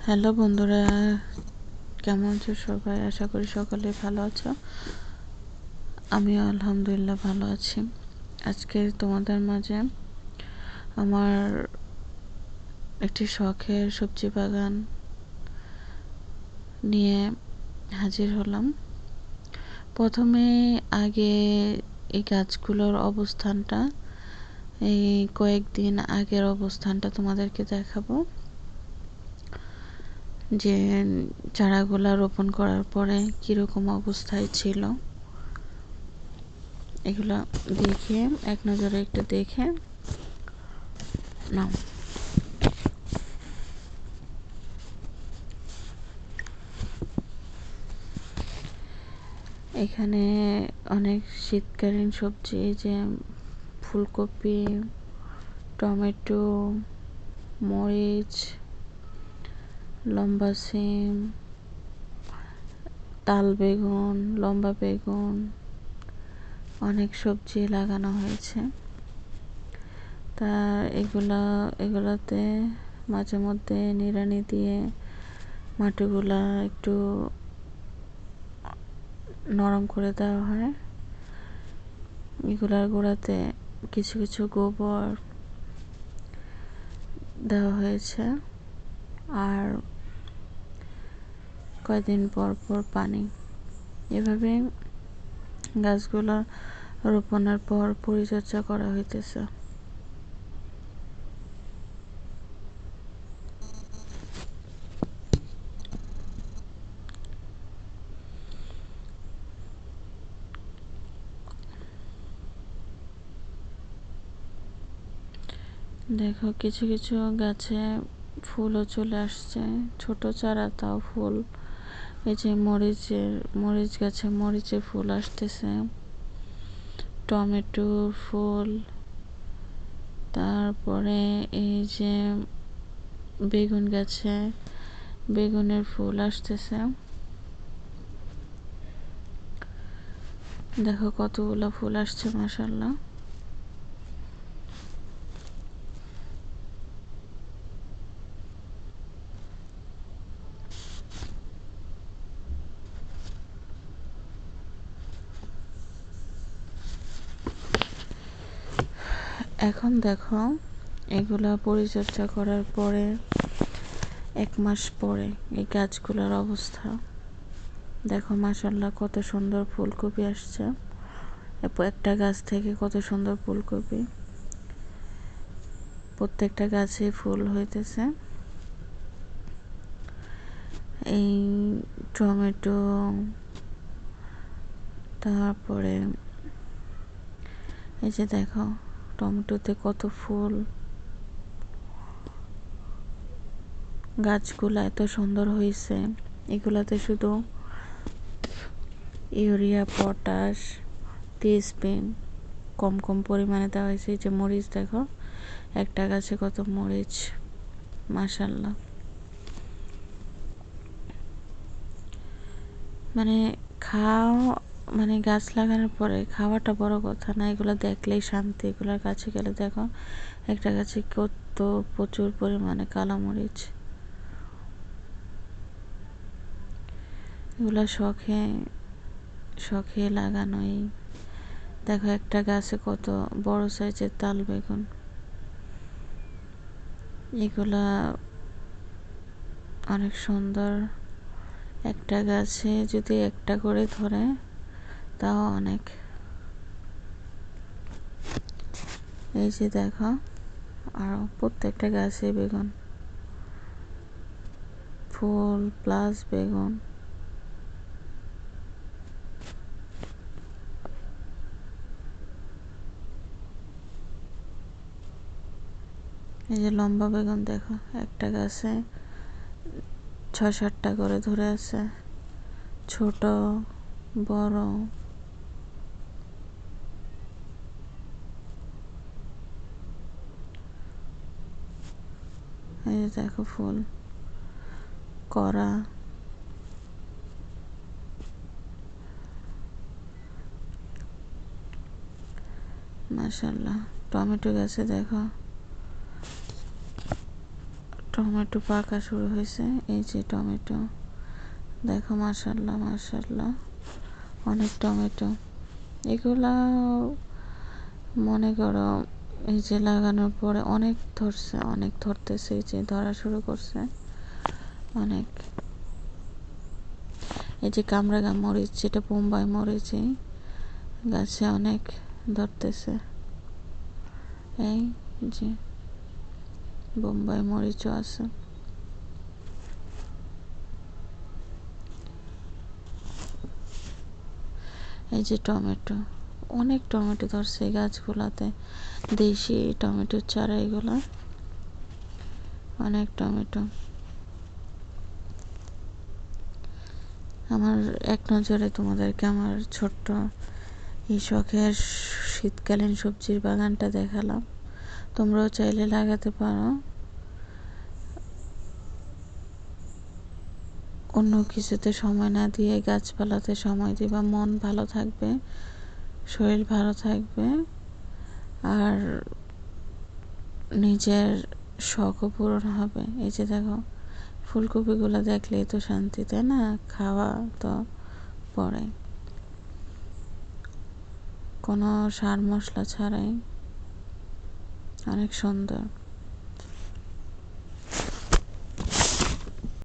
Hello বন্ধুরা, কেমন আছো সবাই? আশা করি সকলে ভালো আছো। আমি আলহামদুলিল্লাহ ভালো আছি। আজকে তোমাদের মাঝে আমার একটি শখের সবজি বাগান নিয়ে হাজির হলাম। প্রথমে আগে এই গাছগুলোর অবস্থানটা, এই কয়েকদিন আগের অবস্থানটা তোমাদেরকে দেখাবো। যে চারাগুলা রোপণ করার পরে কীরকম অবস্থায় ছিল? এগুলো দেখে, এক নজরে একটু দেখে নাও। এখানে অনেক শীতকালীন সবজি যে ফুলকপি, টমেটো, মরিচ লম্বা সিম, তাল বেগুন, লম্বা বেগুন, অনেক সবজি লাগানো হয়েছে। তা এগুলা, এগুলাতে মাঝে মধ্যে নিড়ানি দিয়ে মাটিগুলা একটু নরম করে দেওয়া হয়। এগুলার গোড়াতে কিছু কিছু গোবর দেওয়া হয়েছে। আর কয়দিন পর পর পানি। এভাবে গাছগুলো রোপণের পর পরিচর্যা করা হইতেছে। দেখো, কিছু কিছু গাছে ফুলও চলে আসছে। ছোট চারা তাও ফুল। এই যে মরিচের, মরিচ গাছে মরিচের ফুল আসতেছে। টমেটো ফুল। তারপরে এই যে বেগুন গাছে বেগুনের ফুল আসতেছে। দেখো কতগুলো ফুল আসছে মাসাল্লাহ এখন দেখো, এগুলা পরিচর্যা করার পরে, এক মাস পরে এই গাছগুলোর অবস্থা। দেখো মাসাল্লাহ কত সুন্দর ফুলকপি আসছে। একটা গাছ থেকে কত সুন্দর ফুলকপি। প্রত্যেকটা গাছে ফুল হইতেছে। এই টমেটো, তারপরে, এই যে দেখো টমেটোতে কত ফুল? গাছগুলা এত সুন্দর হয়েছে। এগুলাতে শুধু ইউরিয়া, পটাশ টিস্পিন কম কম পরিমাণে দেওয়া হয়েছে। যে মরিচ দেখো, একটা গাছে কত মরিচ মাসাল্লাহ মানে খাওয়া মানে গাছ লাগানোর পরে খাওয়াটা বড় কথা না, এগুলো দেখলেই শান্তি। এগুলোর কাছে গেলে দেখো, একটা গাছে কত প্রচুর পরিমাণে কালামরিচ। এগুলো শখে শখে লাগানোই। দেখো একটা গাছে কত বড় সাইজের তাল বেগুন। এগুলা অনেক সুন্দর। একটা গাছে যদি একটা করে ধরে তাও অনেক। এই যে দেখো, আর প্রত্যেকটা গাছে বেগুন। ফুল প্লাস বেগুন। এই যে লম্বা বেগুন দেখো, একটা গাছে ছয় সাতটা করে ধরে আছে। ছোট, বড়। এই যে দেখো ফুল, করা। মাসাল্লাহ টমেটো গাছে দেখো। টমেটো পাকা শুরু হয়েছে, এই যে টমেটো। দেখো মাশাল্লাহ মাশাল্লাহ অনেক টমেটো। এগুলা মনে করো এই যে লাগানোর পরে অনেক ধরছে, অনেক ধরতেছে, এই যে ধরা শুরু করছে। অনেক। এই যে কামরাগা মরিচ, যেটা বোম্বাই মরিচ এই গাছে অনেক ধরতেছে। এই যে বোম্বাই মরিচও আছে। এই যে টমেটো। অনেক টমেটো ধরছে গাছগুলাতে। দেশি টমেটোর চারা এগুলো। অনেক টমেটো। আমার এক নজরে তোমাদেরকে আমার ছোট্ট এই শখের শীতকালীন সবজির বাগানটা দেখালাম। তোমরাও চাইলে লাগাতে পারো। অন্য কিছুতে সময় না দিয়ে গাছপালাতে সময় দিবা। মন ভালো থাকবে। শরীর ভালো থাকবে আর নিজের শখও পূরণ হবে। এই যে দেখো, ফুলকপিগুলো দেখলেই তো শান্তি, তাই না? খাওয়া তো পরে। কোনো সার মশলা ছাড়াই অনেক সুন্দর।